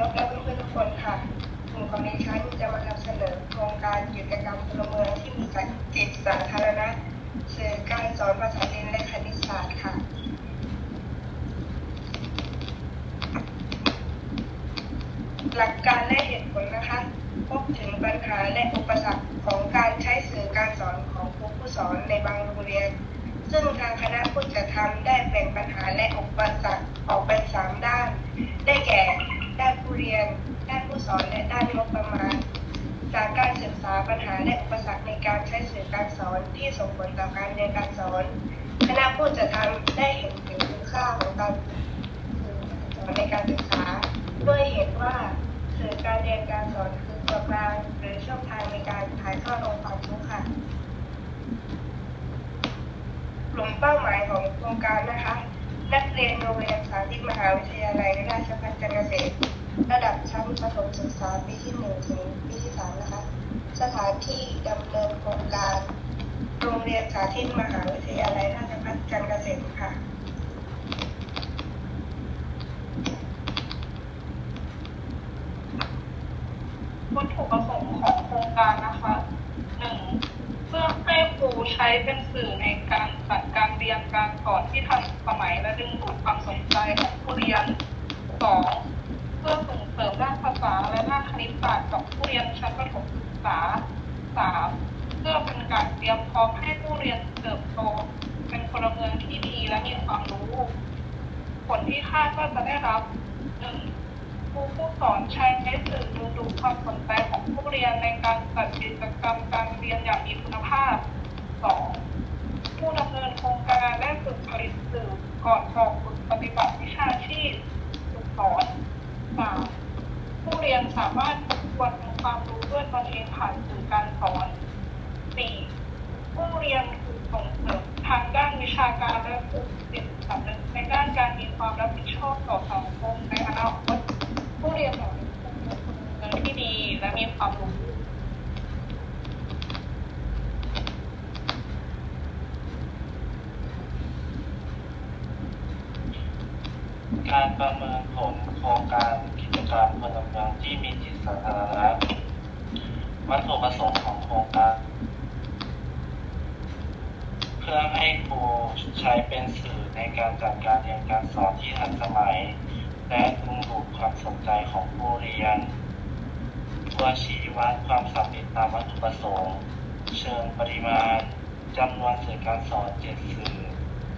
รพและเพื่อนๆทุกคนค่ะกลุ่มของดิฉันจะมานำเสนอโครงการกิจกรรมพลเมืองที่มีจิตสาธารณะสื่อการสอนภาษาจีนและคณิตศาสตร์ค่ะ หลักการและเหตุผลนะคะ พบถึงปัญหาและอุปสรรคของการใช้สื่อการสอนของครูผู้สอนในบางโรงเรียน ซึ่งทางคณะผู้จัดทำได้แบ่งปัญหาและอุปสรรคออกเป็นสามด้าน ได้แก่ ด้านผู้เรียน ด้านผู้ สอนและด้านงบประมาณ จากการศึกษาปัญหาและอุปสรรคในการใช้สื่อการสอนที่ส่งผลต่อการเรียนการสอนคณะผู้จัดทำได้เห็นถึงคุณค่าของการสอนในการศึกษา ด้วยเหตุว่าสื่อการเรียนการสอนคือตัวกลางหรือช่องทางในการถ่ายทอดองค์ความรู้ค่ะกลุ่มเป้าหมายของโครงการนะคะ นักเรียนโรงเรียนสาธิตมหาวิทยาลัยราชภัฏจันทร์เกษตร ระดับชั้นประถมศึกษาปีที่หนึ่งถึงปีที่สามนะคะ สถานที่ดำเนินโครงการโรงเรียนสาธิตมหาวิทยาลัยราชภัฏจันทร์เกษตรค่ะวัตถุประสงค์ของโครงการนะคะหนึ่งเพื่อให้ครูใช้เป็นสื่อในการจัดการเรียนการสอนที่ทันสมัยและดึงดูดความสนใจของผู้เรียนสอง พื่อส่งเสริมด้านภาษาและด้านคณิตศาสตร์กับผู้เรียนชั้นประถมศึกษาสาเพื่อเป็นการเตรียมพร้อมให้ผู้เรียนเติบโต เป็นพลเมืองที่ดีและมีความรู้ ผลที่คาดว่าจะได้รับหนึ่งครูผู้สอนใช้ใช้สื่อดึงดูความสนใจของผู้เรียนในการจัดกิจกรรมการเรียนอย่างมีคุณภาพ 2. ผู้ดำเนินโครงการได้ฝึกผลิตสื่อก่อนสอบฝึกปฏิบัติวิชาชีพฝึกสอน 3. ผู้เรียนสามารถทบทวนความรู้ด้วยตนเองผ่านสื่อการสอน 4. ผู้เรียนถูกส่งเสริมทางด้านวิชาการและฝึกจิตสำนึกในด้านการมีความรับผิดชอบต่อสังคมในอนาคตผู้เรียนเหล่านี้เป็นคนที่ดีและมีความรู้ การประเมินผลโครงการกิจกรรมพลเมืองที่มีจิตสาธารณะวัตถุประสงค์ของโครงการ เพื่อให้ครูใช้เป็นสื่อในการจัดการเรียนการสอนที่ทันสมัย และดึงดูดความสนใจของผู้เรียนตัวชี้วัดความสำเร็จตามวัตถุประสงค์เชิงปริมาณจำนวนสื่อการสอนเจ็ดสื่อ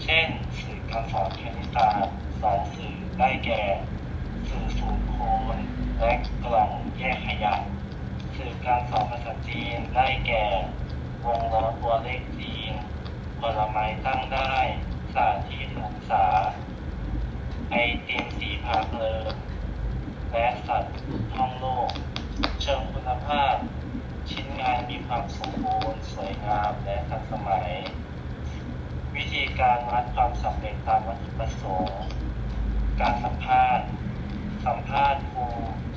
เช่น สื่อการสอนคณิตศาสตร์ สองสื่อได้แก่ สื่อสูตรคูณและกล่องแยกขยะสื่อการสอนภาษาจีนได้แก่ วงล้อตัวเลขจีนผลไม้ตั้งได้สาธิตศึกษา ไอติมสีพาเพลินและสัตว์ท่องโลก เชิงคุณภาพ ชิ้นงานมีความสมบูรณ์สวยงามและทันสมัย วิธีการวัดความสำเร็จตามวัตถุประสงค์ การสัมภาษณ์ สัมภาษณ์ครู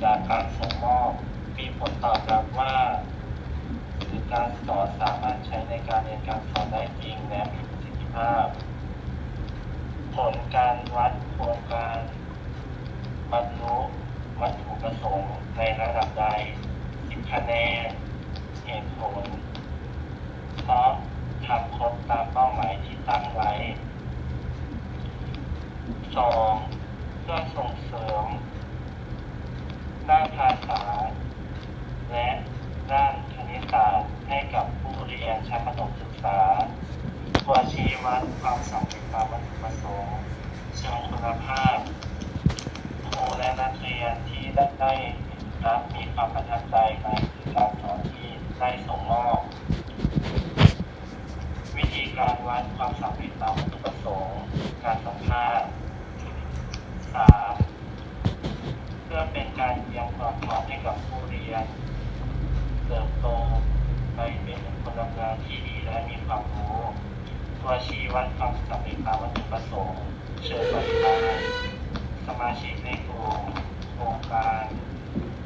จากการส่งมอบ มีผลตอบรับว่าสื่อการสอนสามารถใช้ในการเรียนการสอนได้จริงและมีประสิทธิภาพ ผลการวัดโครงการบรรลุวัตถุประสงค์ในระดับใด10คะแนนเหตุผลเพราะทำครบตามเป้าหมายที่ตั้งไว้สองเพื่อส่งเสริม ด้านภาษา และด้านคณิตศาสตร์ให้กับผู้เรียนชั้นประถมศึกษาตัวชี้วัดความสำเร็จตามวัตถุประสงค์เชิงคุณภาพครูและนักเรียนที่ได้รับมีความ ประทับใจในการสอนที่ได้ส่งมอบวิธีการวัดความสำเร็จตามวัตถุประสงค์การสัมภาษณ์สามเพื่อเป็นการเตรียมความพร้อมให้กับผู้เรียนเติบโตไปเป็นพลเมืองที่ดีและมีความรู้ตัวชี้วัดความสำเร็จตามวัตถุประสงค์เชิญบริการสมาชิกในกลุ่มโครงการ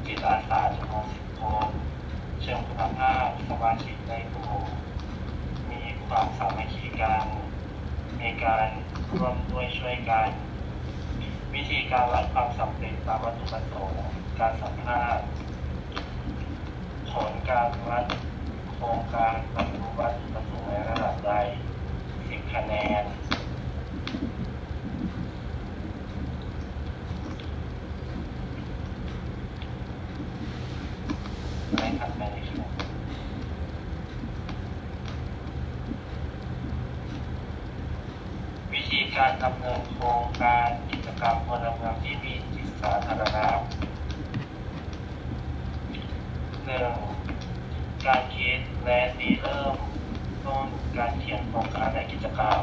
จิตอาสาจำนวนสิบคนเชิงคุณภาพส มาชิกในกลุ่มมีความสามัคคีกัน มีการร่วมด้วยช่วยกัน วิธีการวัดความสำเร็จตามวัตถุประสงค์ การสัมภาษณ์ผลการวัดโครงการบรรลุวัตถุประสงค์ในระดับใด10คะแนน ไม่ถัดไปเลยครับ วิธีการ ดำเนินโครงการกิจกรรมพลเมืองที่มีจิตสาธารณะหนึ่งการคิดและริเริ่มต้นการเขียนโครงการและกิจกรรม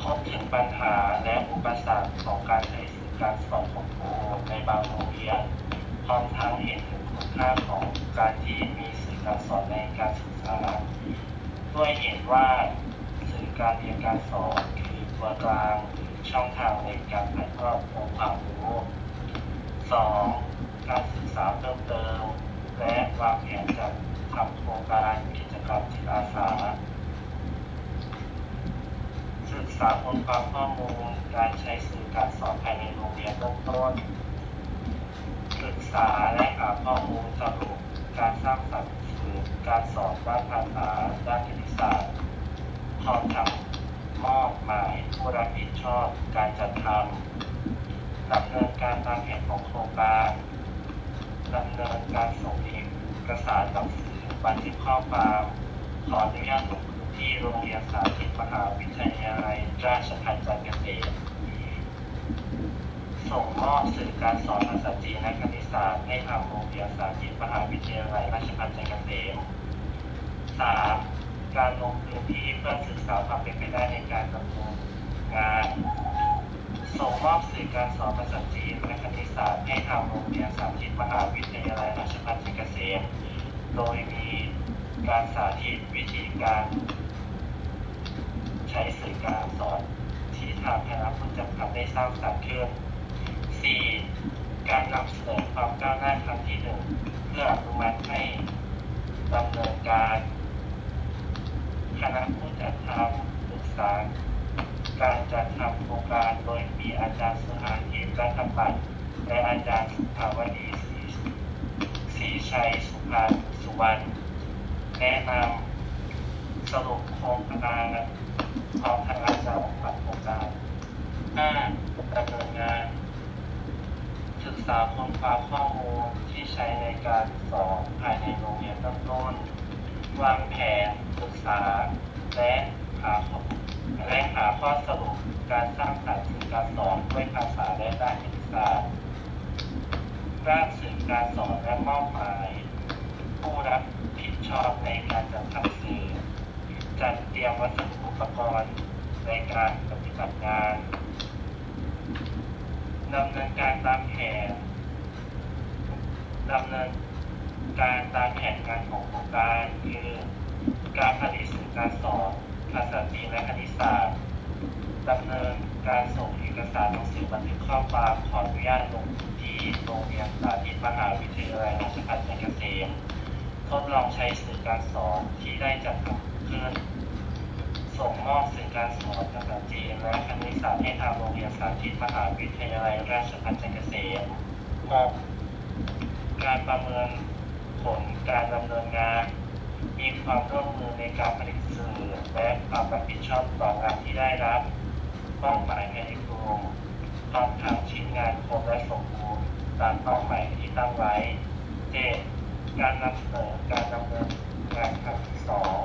พบถึงปัญหาและอุปสรรคของการใช้สื่อการสอนของครูในบางโรงเรียนพร้อมทั้งเห็นถึงคุณค่าของการที่มีสื่อการสอนในการศึกษาด้วยเห็นว่าสื่อการเรียนการสอนคื ตัวกลางช่องทางในการถ่ายทอดองค์ความรู้ 2. การศึกษาเพิ่มเติม และวางแผนจัดทำโครงการกิจกรรมจิตอาสา ศึกษาค้นคว้าข้อมูลการใช้สื่อการสอนภายในโรงเรียนเบื้องต้น ศึกษาและหาข้อมูลสรุปการสร้างสรรค์สื่อการสอนด้านภาษาด้านคณิตศาสตร์พร้อมทั้ง มอบหมายผู้รับผิดชอบการจัดทำดำเนินการตามแผนของโครงการดำเนินการส่งเอกระสารกับสื่อบันทึกข้อความขออนุญาตลงพื้นที่โรงเรียนสาธิตมหาวิทยาลัยราชภัฏจันทร์เกษมส่งมอบสื่อการสอนภาษาจีนและคณิตศาสตร์ให้ทางโรงเรียนสาธิตมหาวิทยาลัยราชภัฏจันทร์เกษม 3. การลงพื้นที่เพื่อศึกษาความเป็นไปได้ในการดำเนินงานส่งมอบสื่อการสอนภาษาจีนและคณิตศาสตร์ให้ทางโรงเรียนสาธิตมหาวิทยาลัยราชภัฏจันทร์เกษมโดยมีการสาธิตวิธีการใช้สื่อการสอนที่ทางคณะผู้จัดทำได้สร้างสรรค์ขึ้น 4. การนำเสนอความก้าวหน้าครั้งที่หนึ่งเพื่ออนุมัติให้ดำเนินการ คณะผู้จัดทำปรึกษา การจัดทำโครงการโดยมีอาจารย์สหาเอกรัฐปัตย์และอาจารย์สุภาวดีศรีศรีชัยสุพรรณสุวรรณแนะนำสรุปโครงการพร้อมทั้งอาจารย์ปฏิบัติโครงการ 5. ดำเนินงาน ศึกษาค้นคว้าข้อมูลที่ใช้ในการสอนภายในโรงเรียนตั้งต้น วางแผนศึกษา และหาและหาข้อสรุปการสร้างสรรค์สื่อการสอนด้วยภาษาและด้านคณิตศาสตร์ร่างสื่อการสอนและมอบหมาย ผู้รับผิดชอบในการจัดทำสื่อ จัดเตรียมวัสดุอุปกรณ์ในการปฏิบัติงานดำเนินการตามแผนดำเนิน การตามแผนงานของโครงการคือการผลิตสื่อการสอนภาษาจีนและคณิตศาสตร์ดำเนินการส่งเอกสารหนังสือบันทึกข้อความขออนุญาตลงพื้นที่โรงเรียนสาธิตมหาวิทยาลัยราชภัฏจันทร์เกษมทดลองใช้สื่อการสอนที่ได้จัดทำขึ้นส่งมอบสื่อการสอนภาษาจีนและคณิตศาสตร์ให้ทางโรงเรียนสาธิตมหาวิทยาลัยราชภัฏจันทร์เกษม 6. การประเมิน ผลการดำเนินงาน มีความร่วมมือในการผลิตสื่อและความรับผิดชอบต่องานที่ได้รับเป้าหมายในกลุ่มพร้อมทั้งชิ้นงานครบและสมบูรณ์ตามเป้าหมายที่ตั้งไว้ 7. การนำเสนอการดำเนินงานครั้งที่สอง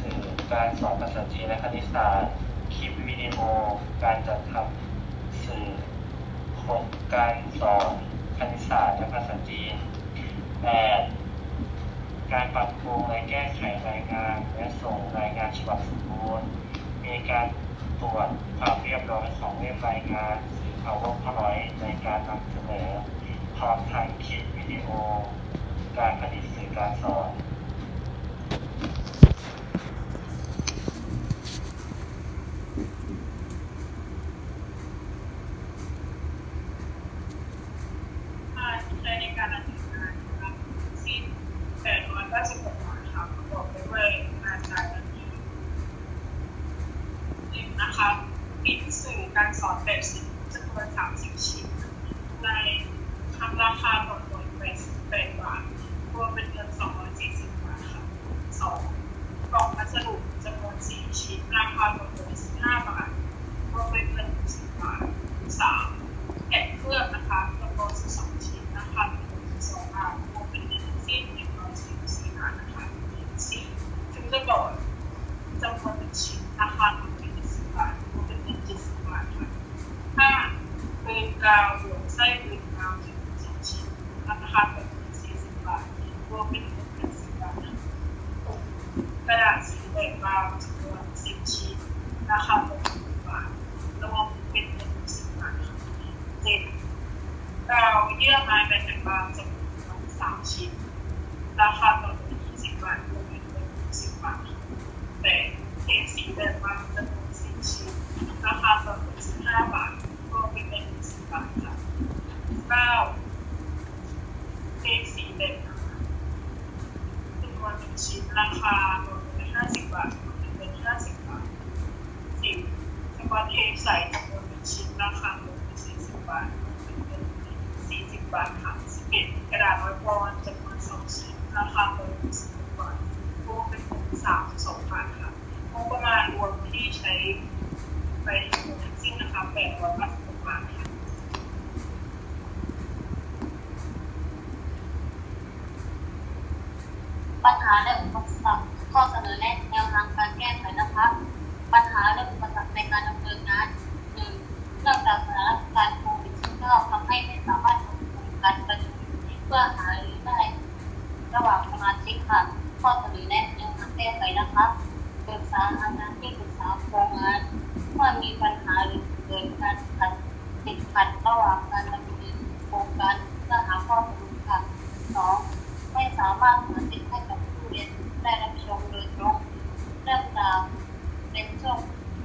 สื่อการสอนภาษาจีนและคณิตศาสตร์คลิปวิดีโอการจัดทำ 6 การสอนคณิตศาสตร์และภาษาจีน 8. การปรับปรุงและแก้ไขรายงาน และส่งรายงานฉบับสมบูรณ์ มีการตรวจความเรียบร้อยของเล่มรายงานเอาวงพลอยในการนำเสนอพร้อมทั้งคลิปวิดีโอ การผลิตสื่อการสอน การสอนแบบสิบจำนวน30ชิ้น ในทำราคาต่อหน่วย88บาทรวมเป็นเงิน240บบาทค่ะ 2. กล่องพัสดุจำนวน4ชิ้น ราคาต่อหน่วย15บาทรวมเป็นเงิน10บบาท 3. แกะเครื่องนะคะจำนวน12ชิ้นราคาต่อหน่วย12บาทรวมเป็นเงินทั้งสิ้น144บาทนะคะ 4. ฟิลเตอร์บอร์ดจำนวน1ชิ้น ราคาต่อหน่วย10บาท รวมเป็นเงิน70บาทค่ะ ห้า ปืนกาวหัวไส้ปืนกาวจำนวนสองชิ้นราคาเปิดสี่สิบบาทรวมเป็นเงินสิบบาทกกระดาษสีแดงกาวจำนวนสิบชิ้นราคาหกสิบบาทรวมเป็นเงินสิบบาทเจ็ดกาวเยื่อไม้แบนบางจำนวนสามชิ้น ราคาต่อหนึ่งยี่สิบบาทรวมเป็นเงินสิบบาทแปดเทปสีแดงบางจำนวนสี่ชิ้นราคาต่อหนึ่งสิบห้าบาทรวมเป็นเงินสิบบาท ค่ะเก้าเทปสีแดงนะคะจำนวนหนึ่งชิ้นราคารวมเป็นห้าสิบบาทเป็นห้าสิบบาทสิบสปอนเทปใสจำนวนหนึ่งชิ้น ราคารวมเป็นสี่สิบบาท รวมเป็นเงินสี่สิบบาทค่ะสิบเอ็ดกระดาษร้อยปอนด์จำนวนสองชิ้น ราคารวมเป็นสิบบาท รวมเป็นเงินสามสิบสองบาทค่ะงบประมาณรวมที่ใช้ ไปทั้งสิ้นนะคะแปดร้อยบาทบาทค่ะ ปัญหาและอุปสรรคข้อเสนอแนะแนวทางการแก้ไขนะคะ ปัญหาและอุปสรรคในการดำเนินงานหนึ่งเนื่องจากสถานการณ์โควิด19ทำให้ไม่สามารถควบคุมการประชุมเพื่อหารือได้ ระหว่างสมาชิกค่ะ ข้อเสนอแนะแนวทางแก้ไขนะคะปรึกษาอาจารย์ที่ปรึกษาโครงงานเมื่อมีปัญหาหรือเกิดการขัดติดขัดระหว่างการดำเนินโครงการเพื่อหาข้อสรุปค่ะสองไม่สามารถหาสิทธิ์ให้กับผู้เรียนได้รับชมโดยตรงเนื่องจากเป็นช่วง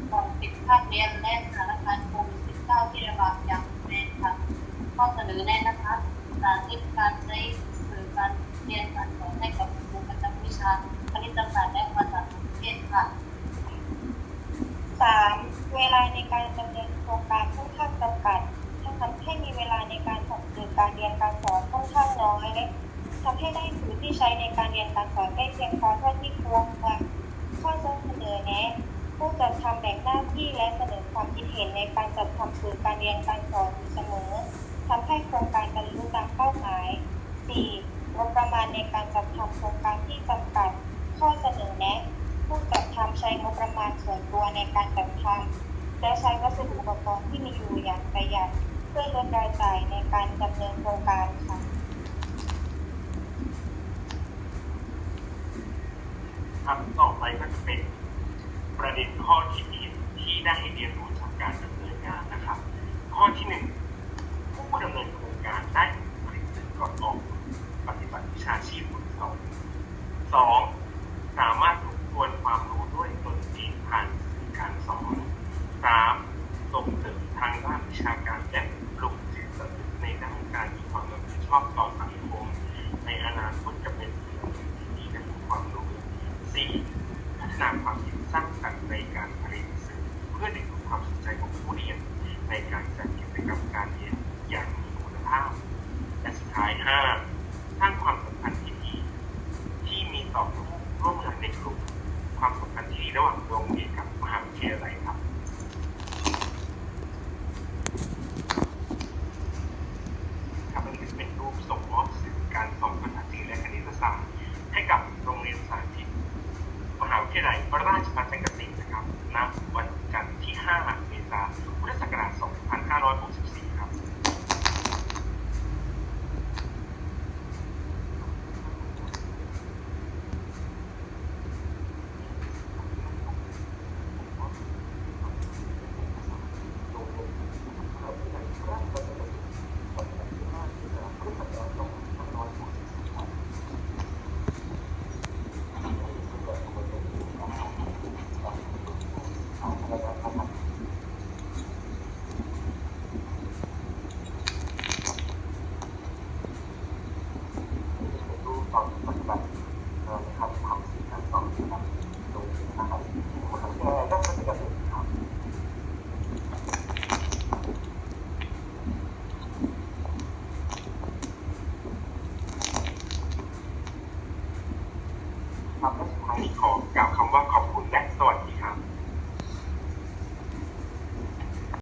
ของปิดภาคเรียนและสถานการณ์โควิด -19 ที่ระบาดอย่างรุนแรงค่ะข้อเสนอแนะนะคะสาธิตการใช้สื่อการเรียนการสอนให้กับครูประจำวิชาคณิตศาสตร์และภาษาต่างประเทศค่ะ สาม เวลาในการดำเนินโครงการค่อนข้างจำกัดทำให้มีเวลาในการทำสื่อการเรียนการสอนค่อนข้างน้อยและทำให้ได้สื่อที่ใช้ในการเรียนการสอนได้เพียงพอเท่าที่ควรค่ะข้อเสนอแนะผู้จัดทำแบ่งหน้าที่และเสนอความคิดเห็นในการจัดทำสื่อการเรียนการสอนอยู่เสมอทำให้โครงการบรรลุตามเป้าหมาย 4. งบประมาณในการจัดทำโครงการที่จำกัด ข้อเสนอแนะ ผู้จัดทำใช้งบประมาณส่วนตัวในการจัดทำ และใช้วัสดุอุปกรณ์ที่มีอยู่อย่างประหยัดเพื่อลดรายจ่ายในการดำเนินโครงการค่ะครับต่อไปก็จะเป็น ประเด็นข้อคิดเห็นที่ได้เรียนรู้จากการดำเนินงานนะครับ ข้อที่หนึ่งผู้ดำเนินโครงการได้ผลิตสื่อก่อนออกปฏิบัติวิชาชีพของเขาสองสามารถทบทวนความรู้ด้วยตนเองผ่านสื่อการสอนสามส่งเสริมทางด้านวิชาการและปลุกจิตสำนึกในด้านการมีความรับผิดชอบต่อสังคม ในอนาคตจะเป็นพลเมืองที่ดีและมีความรู้ สี่พัฒนาความคิดสร้างสรรค์ในการผลิตสื่อเพื่อดึงดูดความสนใจของผู้เรียนในการจัดกิจกรรมการเรียนอย่างมีคุณภาพ และสุดท้ายห้ามสร้างความ